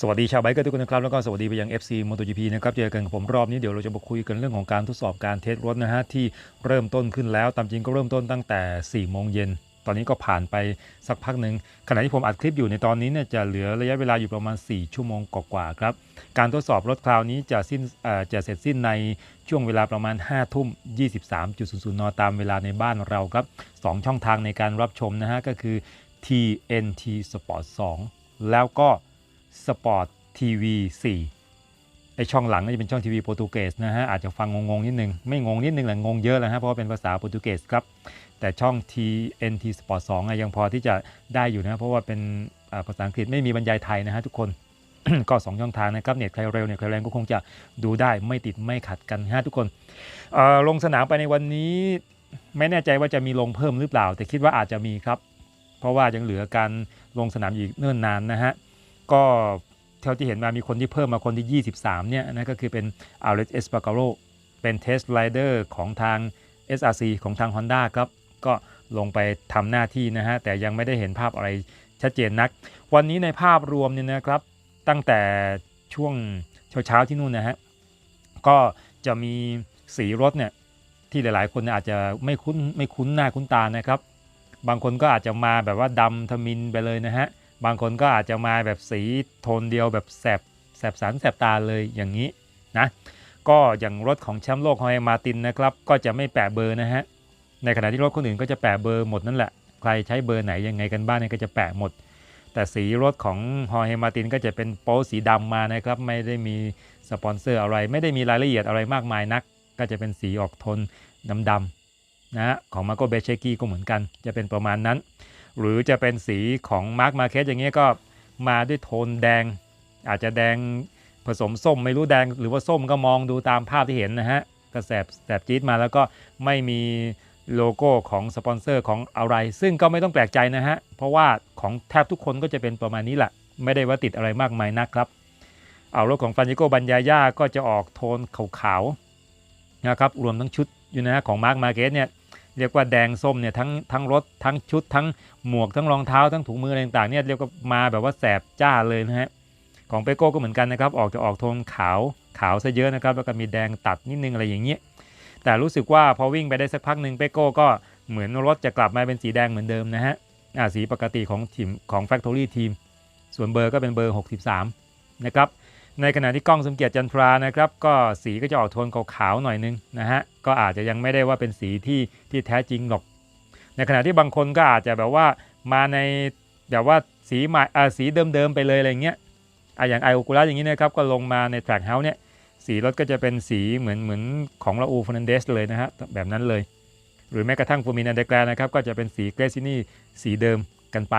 สวัสดีชาวไบค์เกอร์ทุกคนนะครับ แล้วก็สวัสดีไปยัง FC MotoGP นะครับเจอกันกับผมรอบนี้เดี๋ยวเราจะมาคุยกันเรื่องของการทดสอบการเทสรถนะฮะที่เริ่มต้นขึ้นแล้ว ตามจริงก็เริ่มต้นตั้งแต่ 4 โมงเย็น ตอนนี้ก็ผ่านไปสักพักหนึ่งขณะที่ผมอัดคลิปอยู่ในตอนนี้เนี่ยจะเหลือระยะเวลาอยู่ประมาณ 4 ชั่วโมงกว่าๆครับ การทดสอบรถคราวนี้จะสิ้นจะเสร็จสิ้นในช่วงเวลาประมาณ 5 ทุ่ม 23.00 น ตามเวลาในบ้านเราครับสองช่องทางในการรับชมนะฮะก็คือ TNT Sport 2 แล้วก็ Sport TV 4ไอช่องหลังน่าจะเป็นช่องทีวีโปรตุเกสนะฮะอาจจะฟังงงๆนิดนึง ไม่งงนิดนึงแหละงงเยอะแล้วฮะเพราะว่าเป็นภาษาโปรตุเกสครับ แต่ช่อง TNT Sport 2อะยังพอที่จะได้อยู่นะเพราะว่าเป็นภาษาอังกฤษไม่มีบรรยายไทยนะฮะทุกคนก็ 2 ช่องทางนะครับเน็ตใครเร็วเน็ตใครแรงก็คงจะดูได้ไม่ติดไม่ขัดกันฮะทุกคนลงสนามไปในวันนี้ ไม่แน่ใจว่าจะมีลงเพิ่มหรือเปล่า แต่คิดว่าอาจจะมีครับ เพราะว่ายังเหลือการลงสนามอีกเนิ่นนานนะฮะ ก็เท่าที่เห็นมามีคนที่เพิ่มมาคนที่ 23 เนี่ยนะก็คือเป็น a l e x e s p a r g a r o เป็นเทสไรเดอร์ของทาง SRC ของทาง Honda ครับก็ลงไปทำหน้าที่นะฮะแต่ยังไม่ได้เห็นภาพอะไรชัดเจนนัก วันนี้ในภาพรวมเนี่ยนะครับตั้งแต่ช่วงเช้าๆที่นู่นนะฮะก็จะมีสีรถเนี่ยที่หลายๆ คนอาจจะไม่คุ้นไม่คุ้นหน้าคุ้นตานะครับ บางคนก็อาจจะมาแบบว่าดำทมินไปเลยนะฮะ บางคนก็อาจจะมาแบบสีโทนเดียวแบบแสบแสบสันแสบตาเลยอย่างนี้นะก็อย่างรถของแชมป์โลกฮอยมาตินนะครับ ก็จะไม่แปะเบอร์นะฮะในขณะที่รถคนอื่นก็จะแปะเบอร์หมดนั่นแหละ ใครใช้เบอร์ไหนยังไงกันบ้างเนี่ยก็จะแปะหมด แต่สีรถของฮอยมาตินก็จะเป็นโป๊สีดำมานะครับ ไม่ได้มีสปอนเซอร์อะไร ไม่ได้มีรายละเอียดอะไรมากมายนัก ก็จะเป็นสีออกโทนดำๆนะฮะของมาโกเบเชกี้ก็เหมือนกัน จะเป็นประมาณนั้น หรือจะเป็นสีของมาร์คมาเคสอย่างเงี้ยก็มาด้วยโทนแดง อาจจะแดงผสมส้มไม่รู้แดง หรือว่าส้มก็มองดูตามภาพที่เห็นนะฮะก็แสบแสบจี๊ดมาแล้วก็ไม่มีโลโก้ของสปอนเซอร์ของอะไร ซึ่งก็ไม่ต้องแปลกใจนะฮะ เพราะว่าของแทบทุกคนก็จะเป็นประมาณนี้แหละ ไม่ได้ว่าติดอะไรมากมายนักครับ เอารถของฟรานจิโกบันยาย่าก็จะออกโทนขาวๆนะครับรวมทั้งชุดอยู่นะฮะของมาร์คมาเกสเนี่ย เรียกว่าแดงส้มเนี่ยทั้งทั้งรถทั้งชุดทั้งหมวกทั้งรองเท้าทั้งถุงมืออะไรต่างๆเนี่ยเรียกว่ามาแบบว่าแสบจ้าเลยนะฮะของเปโก้ก็เหมือนกันนะครับ ออกจะออกโทนขาวขาวซะเยอะนะครับ แล้วก็มีแดงตัดนิดนึงอะไรอย่างเงี้ยแต่รู้สึกว่าพอวิ่งไปได้สักพักหนึ่งเปโก้ก็เหมือนรถจะกลับมาเป็นสีแดงเหมือนเดิมนะฮะสีปกติของทีมของ Factory Team ส่วนเบอร์ก็เป็นเบอร์ 63 นะครับ ในขณะที่กล้องสมเกียรติจันทรานะครับก็สีก็จะออกโทนขาวๆหน่อยนึงนะฮะก็อาจจะยังไม่ได้ว่าเป็นสีที่ที่แท้จริงหรอก ในขณะที่บางคนก็อาจจะแบบว่ามาในแบบว่าสีใหม่อ่าสีเดิมๆไปเลยอะไรเงี้ยอะอย่างไอโอคูลัสอย่างนี้นะครับก็ลงมาในแทร็กเฮาส์เนี่ยสีรถก็จะเป็นสีเหมือนเหมือนของลาอูฟ r นันเดสเลยนะฮะแบบนั้นเลย หรือแม้กระทั่งฟูมินันเดแกรนะครับก็จะเป็นสีเกรซินี่สีเดิมกันไป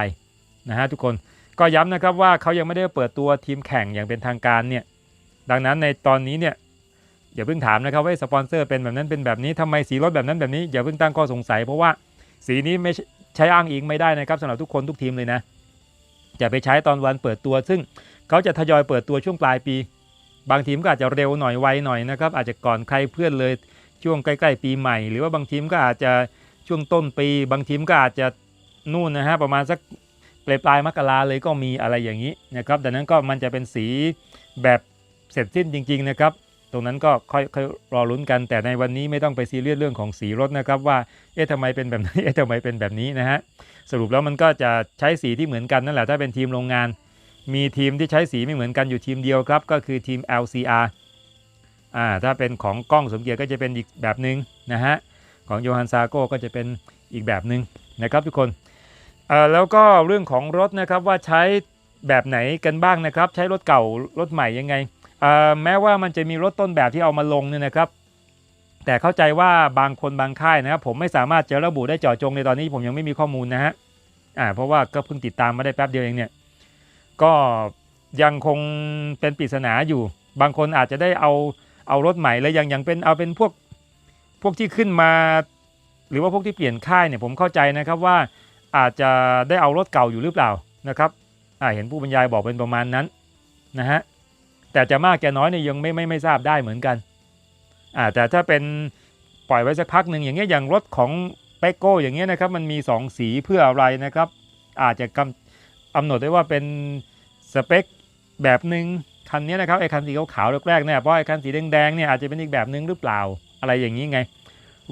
นะฮะทุกคน ก็ย้ำนะครับว่าเขายังไม่ได้เปิดตัวทีมแข่งอย่างเป็นทางการเนี่ยดังนั้นในตอนนี้เนี่ยอย่าเพิ่งถามนะครับว่าสปอนเซอร์เป็นแบบนั้นเป็นแบบนี้ทำไมสีรถแบบนั้นแบบนี้อย่าเพิ่งตั้งข้อสงสัย เพราะว่าสีนี้ไม่ใช่ใช้อ้างอิงไม่ได้นะครับสำหรับทุกคนทุกทีมเลยนะจะไปใช้ตอนวันเปิดตัว ซึ่งเขาจะทยอยเปิดตัวช่วงปลายปี บางทีมก็อาจจะเร็วหน่อยไวหน่อยนะครับอาจจะก่อนใครเพื่อนเลยช่วงใกล้ๆปีใหม่ หรือว่าบางทีมก็อาจจะช่วงต้นปี บางทีมก็อาจจะนู่นนะฮะประมาณสัก ปลายปลายมกราเลยก็มีอะไรอย่างนี้นะครับดังนั้นก็มันจะเป็นสีแบบเสร็จสิ้นจริง ๆนะครับ ตรงนั้นก็ค่อยค่อยรอลุ้นกันแต่ในวันนี้ไม่ต้องไปซีเรียสเรื่องของสีรถนะครับว่าเอ๊ะทำไมเป็นแบบนี้เอ๊ะทำไมเป็นแบบนี้นะฮะสรุปแล้วมันก็จะใช้สีที่เหมือนกันนั่นแหละถ้าเป็นทีมโรงงาน มีทีมที่ใช้สีไม่เหมือนกันอยู่ทีมเดียวครับ ก็คือทีม LCR อ่าถ้าเป็นของกล้องสมเกียรติก็จะเป็นอีกแบบหนึ่งนะฮะของโยฮันซาโก้ก็จะเป็นอีกแบบหนึ่งนะครับทุกคน แล้วก็เรื่องของรถนะครับว่าใช้แบบไหนกันบ้างนะครับ ใช้รถเก่ารถใหม่ยังไง แม้ว่ามันจะมีรถต้นแบบที่เอามาลงเนี่ยนะครับ แต่เข้าใจว่าบางคนบางค่ายนะครับ ผมไม่สามารถจะระบุได้เจาะจงในตอนนี้ผมยังไม่มีข้อมูลนะฮะอ่าเพราะว่าก็เพิ่งติดตามมาได้แป๊บเดียวเองเนี่ยก็ยังคงเป็นปริศนาอยู่ บางคนอาจจะได้เอาเอารถใหม่แล้วยังยังเป็นเอาเป็นพวกพวกที่ขึ้นมา หรือว่าพวกที่เปลี่ยนค่ายเนี่ยผมเข้าใจนะครับว่า อาจจะได้เอารถเก่าอยู่หรือเปล่านะครับอ่าเห็นผู้บรรยายบอกเป็นประมาณนั้นนะฮะแต่จะมากจะน้อยเนี่ยยังไม่ไม่ไม่ทราบได้เหมือนกันอ่าแต่ถ้าเป็นปล่อยไว้สักพักหนึ่งอย่างเงี้ยอย่างรถของเปโก้อย่างเงี้ยนะครับมันมี 2 สีเพื่ออะไรนะครับ อาจจะกำกำหนดได้ว่าเป็นสเปคแบบหนึ่งคันนี้นะครับไอ้คันสีขาวๆแรกๆเนี่ยเพราะไอ้คันสีแดงๆเนี่ยอาจจะเป็นอีกแบบหนึ่งหรือเปล่าอะไรอย่างนี้ไง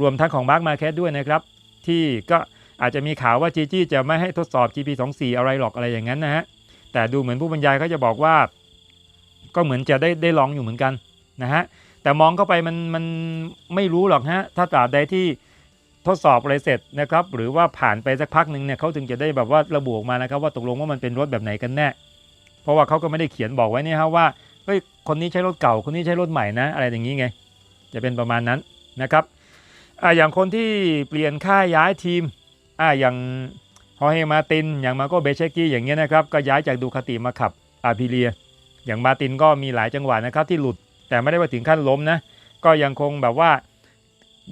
รวมทั้งของมาร์ m มา r เ e ด้วยนะครับ ที่ก็ อาจจะมีข่าวว่าจีจี้จะไม่ให้ทดสอบ GP24 อะไรหรอกอะไรอย่างนั้นนะฮะ แต่ดูเหมือนผู้บรรยายเขาจะบอกว่า ก็เหมือนจะได้ได้ลองอยู่เหมือนกันนะฮะ แต่มองเข้าไปมันมันไม่รู้หรอกฮะ ถ้าตราบใดที่ทดสอบอะไรเสร็จนะครับ หรือว่าผ่านไปสักพักหนึ่งเนี่ยเขาถึงจะได้แบบว่าระบุออกมานะครับ ว่าตกลงว่ามันเป็นรถแบบไหนกันแน่ เพราะว่าเขาก็ไม่ได้เขียนบอกไว้นี่ฮะว่าเฮ้ยคนนี้ใช้รถเก่า คนนี้ใช้รถใหม่นะ อะไรอย่างนี้ไง จะเป็นประมาณนั้นนะครับอ่าอย่างคนที่เปลี่ยนค่ายย้ายทีม อ่าอย่างฮอเฮมาติน อย่างมาโกเบเชกี้อย่างเงี้ยนะครับ ก็ย้ายจากดูคาติมาขับอาพิเลีย อย่างมาตินก็มีหลายจังหวะนะครับที่หลุด แต่ไม่ได้ว่าถึงขั้นล้มนะ ก็ยังคงแบบว่า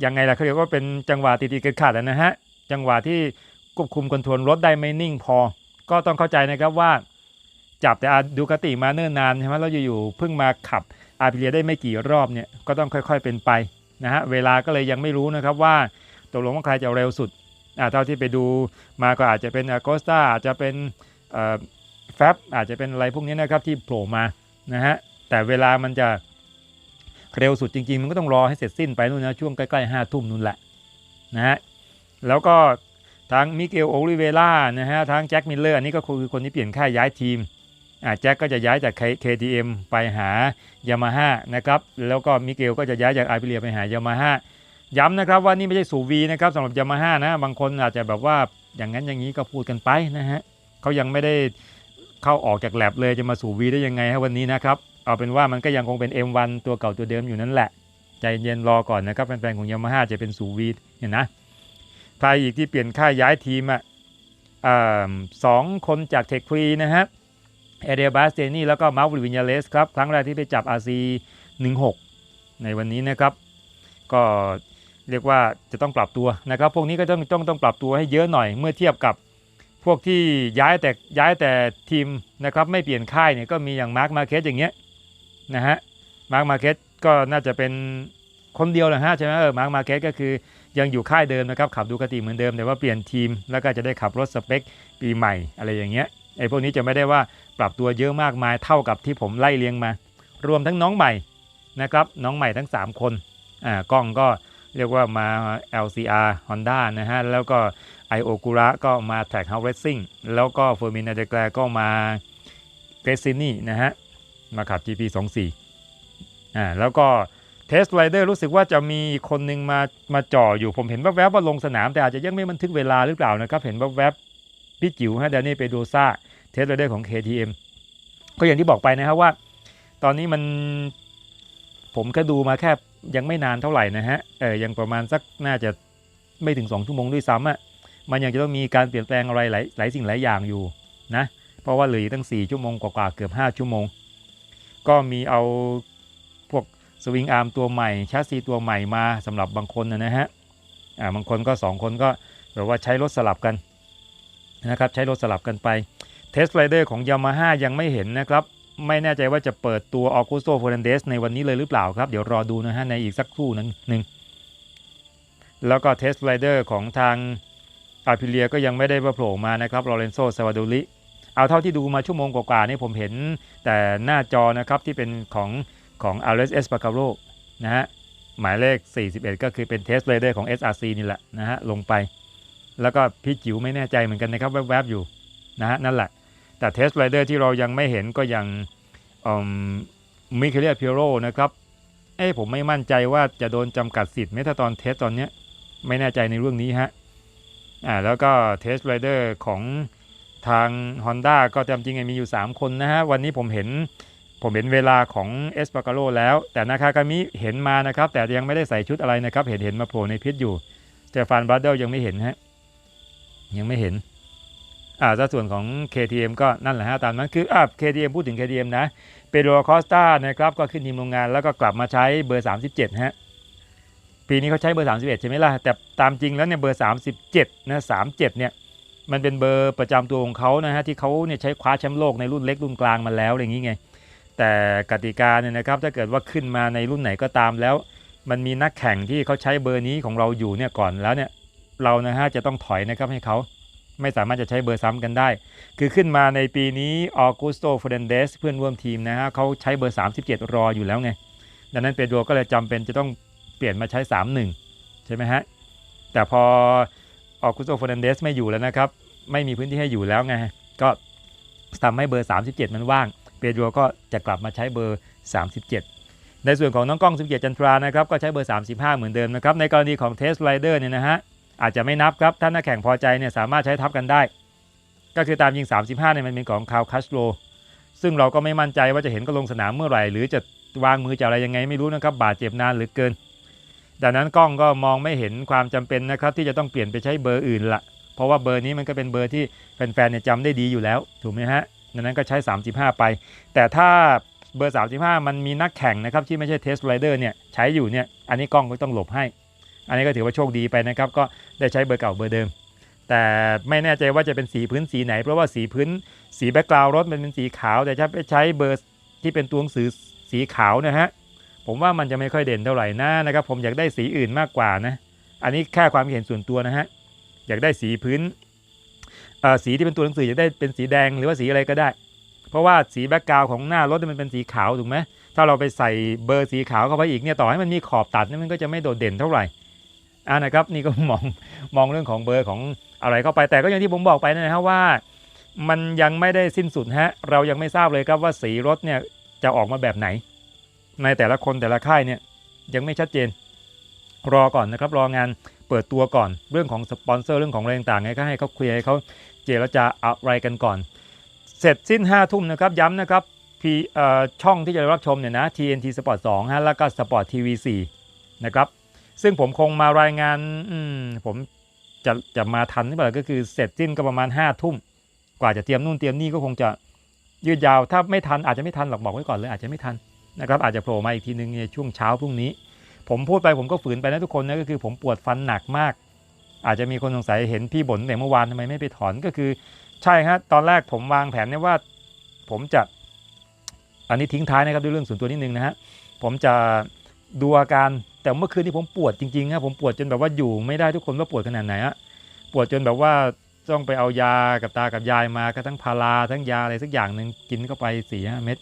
ยังไงล่ะเขาเรียกว่าเป็นจังหวะติดๆขัดๆอะนะฮะ จังหวะที่ควบคุมคอนโทรลรถได้ไม่นิ่งพอ ก็ต้องเข้าใจนะครับว่า จับแต่ดูคาติมาเนิ่นนานใช่ไหมแล้วอยู่ๆเพิ่งมาขับอาพิเลียได้ไม่กี่รอบเนี่ย ก็ต้องค่อย ๆเป็นไปนะฮะ เวลาก็เลยยังไม่รู้นะครับว่าตกลงว่าใครจะเร็วสุด เท่าที่ไปดูมาก็อาจจะเป็นอ g กสตาอาจจะเป็นแฟบอาจจะเป็นอะไรพวกนี้นะครับที่โผล่มานะฮะแต่เวลามันจะเร็วสุดจริงๆ มันก็ต้องรอให้เสร็จสิ้นไปนู่นนะช่วงใกล้ๆห้าทุ่มนู่นแหละนะฮะแล้วก็ทั้งมิเกลโอลิเวล่านะฮะทั้งแจ็คมิลเลอร์อันนี้ก็คือคนที่เปลี่ยนค่ายย้ายทีมอ่าแจ็คก็จะย้ายจาก KTM ไปหายามาฮ่านะครับแล้วก็มิเกลก็จะย้ายจากไอเปเรียไปหายามาฮ่า ย้ำนะครับว่านี่ไม่ใช่สูวีนะครับสำหรับยามาฮ่านะบางคนอาจจะแบบว่าอย่างนั้นอย่างนี้ก็พูดกันไปนะฮะเขายังไม่ได้เข้าออกจากแลบเลยจะมาสู่วีได้ยังไงฮะวันนี้นะครับเอาเป็นว่ามันก็ยังคงเป็น M1 ตัวเก่าตัวเดิมอยู่นั่นแหละ ใจเย็นรอก่อนนะครับแฟนๆของยามาฮ่าจะเป็นสูวีเนี่ยนะใครอีกที่เปลี่ยนค่ายย้ายทีมอะสองคนจากเทคฟรีนะฮะเอเดียบาสเตนี่แล้วก็มาร์วิวินยาเลสครับครั้งแรกที่ไปจับ RC 16ในวันนี้นะครับ ก็ เรียกว่าจะต้องปรับตัวนะครับ พวกนี้ก็ต้องต้องต้องปรับตัวให้เยอะหน่อยเมื่อเทียบกับพวกที่ย้ายแต่ย้ายแต่ทีมนะครับไม่เปลี่ยนค่ายเนี่ยก็มีอย่างมาร์คมาเก็ตอย่างเงี้ยนะฮะมาร์คมาเก็ตก็น่าจะเป็นคนเดียวนะฮะใช่ไหมเออมาร์คมาเก็ตก็คือยังอยู่ค่ายเดิมนะครับขับดูกติเหมือนเดิมแต่ว่าเปลี่ยนทีมแล้วก็จะได้ขับรถสเปคปีใหม่อะไรอย่างเงี้ยไอ้พวกนี้จะไม่ได้ว่าปรับตัวเยอะมากมายเท่ากับที่ผมไล่เรียงมา รวมทั้งน้องใหม่นะครับน้องใหม่ทั้ง 3 คนอ่ากล้องก็ เรียกว่ามา LCR Honda นะฮะ แล้วก็ไอโอกุระก็มา Track House Racing แล้วก็เฟอร์มินาเดแกลก็มาเกรซินี่นะฮะ มาขับ GP24 อ่าแล้วก็เทสไรเดอร์รู้สึกว่าจะมีคนหนึ่งมามาจ่ออยู่ผมเห็นแวบๆว่าลงสนาม แต่อาจจะยังไม่บันทึกเวลาหรือเปล่านะครับ เห็นแวบๆพี่จิ๋วฮะแดนนี่เปโดซ่าเทสไรเดอร์ของ KTM ก็อย่างที่บอกไปนะครับว่า ตอนนี้มันผมแค่ดูมาแค่ ยังไม่นานเท่าไหร่นะฮะเออยังประมาณสักน่าจะไม่ถึง2ชั่วโมงด้วยซ้ำอะ่ะมันยังจะต้องมีการเปลี่ยนแปลงอะไรหลายหลายสิ่งหลายอย่างอยู่นะเพราะว่าเหลือตั้ง 4 ชั่วโมงกว่าๆเกือบ 5 ชั่วโมง ก็มีเอาพวกสวิงอาร์มตัวใหม่ชาร์ซีตัวใหม่มาสำหรับบางคนนะฮะอ่าบางคนก็ 2 คนก็แบบว่าใช้รถสลับกันนะครับใช้รถสลับกันไปเทสไรเดอร์ของยามาฮ่ายังไม่เห็นนะครับ ไม่แน่ใจว่าจะเปิดตัวออกุสโตเฟอร์นันเดสในวันนี้เลยหรือเปล่าครับ เดี๋ยวรอดูนะฮะในอีกสักครู่นั้นหนึ่งแล้วก็เทสไรเดอร์ของทางอาพิเลียก็ยังไม่ได้มาโผล่มานะครับลอเรนโซซาวาดูลิเอาเท่าที่ดูมาชั่วโมงกว่าๆนี่ผมเห็นแต่หน้าจอนะครับที่เป็นของของอาร์เรสเอสปาคาโรนะฮะหมายเลข 41 ก็คือเป็นเทสไรเดอร์ของ SRC นี่แหละนะฮะลงไป แล้วก็พี่จิ๋วไม่แน่ใจเหมือนกันนะครับแวบๆอยู่นะฮะนั่นแหละ แต่เทสไรเดอร์ที่เรายังไม่เห็นก็ยังมิเคเลียพิโรนะครับเอ้ผมไม่มั่นใจว่าจะโดนจำกัดสิทธิ์แม้แต่ตอนเทสตอนนี้ไม่แน่ใจในเรื่องนี้ฮะอ่าแล้วก็เทสไรเดอร์ของทาง Honda ก็จำจริงมีอยู่ 3 คนนะฮะ วันนี้ผมเห็นผมเห็นเวลาของเอสปาการโแล้ว แต่นาคากามิเห็นมานะครับ แต่ยังไม่ได้ใส่ชุดอะไรนะครับ เห็นเห็นมาโผล่ในพิษอยู่ แต่ฟานบรัดเดลยังไม่เห็นฮะยังไม่เห็น อ่าส่วนของ KTM ก็นั่นแหละฮะตามนั้นคืออ่า KTM พูดถึง KTM นะเปโดรคอสตานะครับก็ขึ้นทีมโรงงานแล้วก็กลับมาใช้เบอร์ 37ฮะปีนี้เขาใช้เบอร์ 31 ใช่ไหมล่ะ แต่ตามจริงแล้วเนี่ยเบอร์ 37นะ37เนี่ยมันเป็นเบอร์ประจำตัวของเขานะฮะที่เขาเนี่ยใช้คว้าแชมป์โลกในรุ่นเล็กรุ่นกลางมาแล้วอย่างนี้ไง แต่กติกาเนี่ยนะครับถ้าเกิดว่าขึ้นมาในรุ่นไหนก็ตามแล้ว มันมีนักแข่งที่เขาใช้เบอร์นี้ของเราอยู่เนี่ยก่อนแล้วเนี่ยเรานะฮะจะต้องถอยนะครับให้เขา ไม่สามารถจะใช้เบอร์ซ้ำกันได้ คือขึ้นมาในปีนี้ออกุสโตฟ e เดนเดสเพื่อนร่วมทีมนะฮะเขาใช้เบอร์ 37 รออยู่แล้วไง ดังนั้นเปโดรก็เลยจำเป็นจะต้องเปลี่ยนมาใช้ 31 ใช่ไหมฮะ แต่พอออกุสโตฟ e เดนเดสไม่อยู่แล้วนะครับ ไม่มีพื้นที่ให้อยู่แล้วไง ก็ทำให้เบอร์ 37 มันว่าง เปโดรก็จะกลับมาใช้เบอร์ 37ในส่วนของน้องกล้อง 17 จันทรานะครับ ก็ใช้เบอร์ 35 เหมือนเดิมนะครับ ในกรณีของเทสไ r เดอร์เนี่ยนะฮะ อาจจะไม่นับครับถ้านักแข่งพอใจเนี่ยสามารถใช้ทับกันได้ ก็คือตามยิง 35เนี่ยมันเป็นของคาวคัสโลซึ่งเราก็ไม่มั่นใจว่าจะเห็นก็ลงสนามเมื่อไหร่ หรือจะวางมือจะอะไรยังไงไม่รู้นะครับบาดเจ็บนานหรือเกินดังนั้นกล้องก็มองไม่เห็นความจำเป็นนะครับที่จะต้องเปลี่ยนไปใช้เบอร์อื่นละเพราะว่าเบอร์นี้มันก็เป็นเบอร์ที่แฟนๆเนี่ยจำได้ดีอยู่แล้วถูกไหมฮะดังนั้นก็ใช้ 35 ไป แต่ถ้าเบอร์ 35 มันมีนักแข่งนะครับที่ไม่ใช่เทสไรเดอร์เนี่ยใช้อยู่เนี่ยอันนี้กล้องก็ต้องหลบให้ อันนี้ก็ถือว่าโชคดีไปนะครับ ก็ได้ใช้เบอร์เก่าเบอร์เดิม แต่ไม่แน่ใจว่าจะเป็นสีพื้นสีไหน เพราะว่าสีพื้นสีแบ็กกราวด์รถมันเป็นสีขาว แต่ถ้าไปใช้เบอร์ที่เป็นตัวหนังสือสีขาวนะฮะผมว่ามันจะไม่ค่อยเด่นเท่าไหร่นะนะครับ ผมอยากได้สีอื่นมากกว่านะ อันนี้แค่ความเห็นส่วนตัวนะฮะอยากได้สีพื้นสีที่เป็นตัวหนังสืออยากได้เป็นสีแดงหรือว่าสีอะไรก็ได้ เพราะว่าสีแบ็กกราวด์ของหน้ารถมันเป็นสีขาวถูกไหมถ้าเราไปใส่เบอร์สีขาวเข้าไปอีกเนี่ยต่อให้มันมีขอบตัดเนี่ยมันก็จะไม่โดดเด่นเท่าไหร่ อ่านะครับนี่ก็มองมองเรื่องของเบอร์ของอะไรเข้าไปแต่ก็อย่างที่ผมบอกไปนะครับว่า มันยังไม่ได้สิ้นสุดฮะเรายังไม่ทราบเลยครับว่าสีรถเนี่ยจะออกมาแบบไหน ในแต่ละคนแต่ละค่ายเนี่ยยังไม่ชัดเจน รอก่อนนะครับรองานเปิดตัวก่อนเรื่องของสปอนเซอร์เรื่องของอะไรต่างๆไงก็ให้เขาเคลียร์ให้เขาเจรจาอะไรกันก่อน เสร็จสิ้น5ทุ่มนะครับย้ำนะครับช่องที่จะรับชมเนี่ยนะ TNT Sport 2ฮะแล้วก็ Sport TV 4นะครับ ซึ่งผมคงมารายงานผมจะจะมาทันหรือเปล่าก็คือเสร็จสิ้นก็ประมาณ5ทุ่มกว่าจะเตรียมนู่นเตรียมนี่ก็คงจะยืดยาวถ้าไม่ทันอาจจะไม่ทันหรอกบอกไว้ก่อนเลยอาจจะไม่ทันนะครับอาจจะโผล่มาอีกทีนึงในช่วงเช้าพรุ่งนี้ ผมพูดไปผมก็ฝืนไปนะทุกคนนะก็คือผมปวดฟันหนักมาก อาจจะมีคนสงสัยเห็นพี่บ่นแต่เมื่อวานทำไมไม่ไปถอนก็คือ ใช่ฮะตอนแรกผมวางแผนเนี่ยว่า ผมจะอันนี้ทิ้งท้ายนะครับด้วยเรื่องส่วนตัวนิดนึงนะฮะผมจะดูอาการ แต่เมื่อคืนที่ผมปวดจริงๆครับผมปวดจนแบบว่าอยู่ไม่ได้ทุกคนว่าปวดขนาดไหนอะปวดจนแบบว่าต้องไปเอายากับตากับยายมาก็ทั้งพาราทั้งยาอะไรสักอย่างหนึ่งกินเข้าไปสี่ห้าเม็ด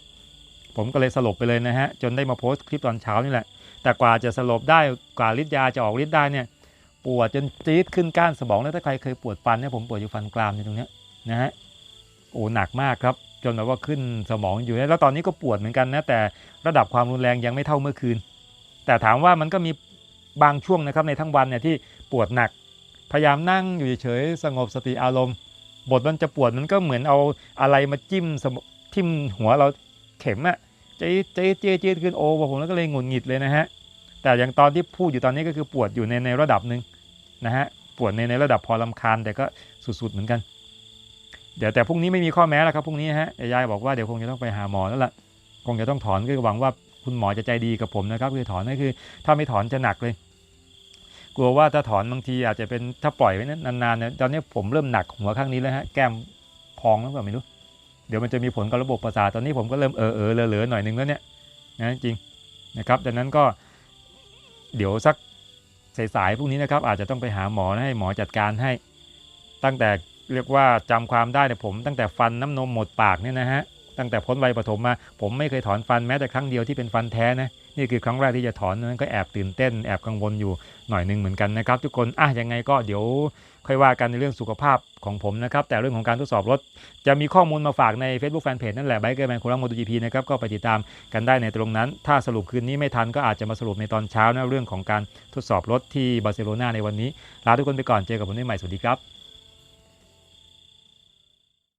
ผมก็เลยสลบไปเลยนะฮะจนได้มาโพสต์คลิปตอนเช้านี่แหละ แต่กว่าจะสลบได้กว่าฤทธิ์ยาจะออกฤทธิ์ได้เนี่ยปวดจนจี๊ดขึ้นก้านสมองแล้วถ้าใครเคยปวดฟันเนี่ยผมปวดอยู่ฟันกรามอยู่ตรงเนี้ยนะฮะโอ้หนักมากครับ จนแบบว่าขึ้นสมองอยู่แล้วตอนนี้ก็ปวดเหมือนกันนะแต่ระดับความรุนแรงยังไม่เท่าเมื่อคืน แต่ถามว่ามันก็มีบางช่วงนะครับในทั้งวันเนี่ยที่ปวดหนัก พยายามนั่งอยู่เฉยๆสงบสติอารมณ์ บทมันจะปวดมันก็เหมือนเอาอะไรมาจิ้มทิ่มหัวเราเข็มอะจี๊ดจี๊ดจี๊ดจี๊ดขึ้นโอ้ผมแล้วก็เลยหงุดหงิดเลยนะฮะแต่อย่างตอนที่พูดอยู่ตอนนี้ก็คือปวดอยู่ในในระดับหนึ่งนะฮะปวดในในระดับพอลำคาญแต่ก็สุดๆเหมือนกัน เดี๋ยวแต่พรุ่งนี้ไม่มีข้อแม้แล้วครับพรุ่งนี้ฮะยายบอกว่าเดี๋ยวคงจะต้องไปหาหมอแล้วล่ะคงจะต้องถอนก็หวังว่า คุณหมอจะใจดีกับผมนะครับคือถอนก็คือ ถ้าไม่ถอนจะหนักเลย กลัวว่าถ้าถอนบางทีอาจจะเป็นถ้าปล่อยไว้นานๆเนี่ยตอนนี้ผมเริ่มหนักหัวข้างนี้แล้วฮะแก้มพองแล้วแบบไม่รู้ เดี๋ยวมันจะมีผลกับระบบประสาทตอนนี้ผมก็เริ่มเออเออเหลือๆหน่อยนึงแล้วเนี่ยนะจริงนะครับดังนั้นก็เดี๋ยวสักสายๆพรุ่งนี้นะครับอาจจะต้องไปหาหมอนะให้หมอจัดการให้ ตั้งแต่เรียกว่าจำความได้เนี่ยผม ตั้งแต่ฟันน้ำนมหมดปากเนี่ยนะฮะ ตั้งแต่พ้นวัยประถมมา ผมไม่เคยถอนฟันแม้แต่ครั้งเดียวที่เป็นฟันแท้นะนี่คือครั้งแรกที่จะถอนนั้นก็แอบตื่นเต้นแอบกังวลอยู่หน่อยหนึงเหมือนกันนะครับ ทุกคนอะยังไงก็เดี๋ยวค่อยว่ากันในเรื่องสุขภาพของผมนะครับ แต่เรื่องของการทดสอบรถ จะมีข้อมูลมาฝากใน Facebook Fanpage นั่นแหละไบเกอร์แมนคูลังโมโตจีพีนะครับก็ไปติดตามกันได้ในตรงนั้น ถ้าสรุปคืนนี้ไม่ทันก็อาจจะมาสรุปในตอนเช้านะเรื่องของการทดสอบรถที่บาร์เซโลนาในวันนี้ลาทุกคนไปก่อนเจอกับผมได้ใหม่สวัสดีครับ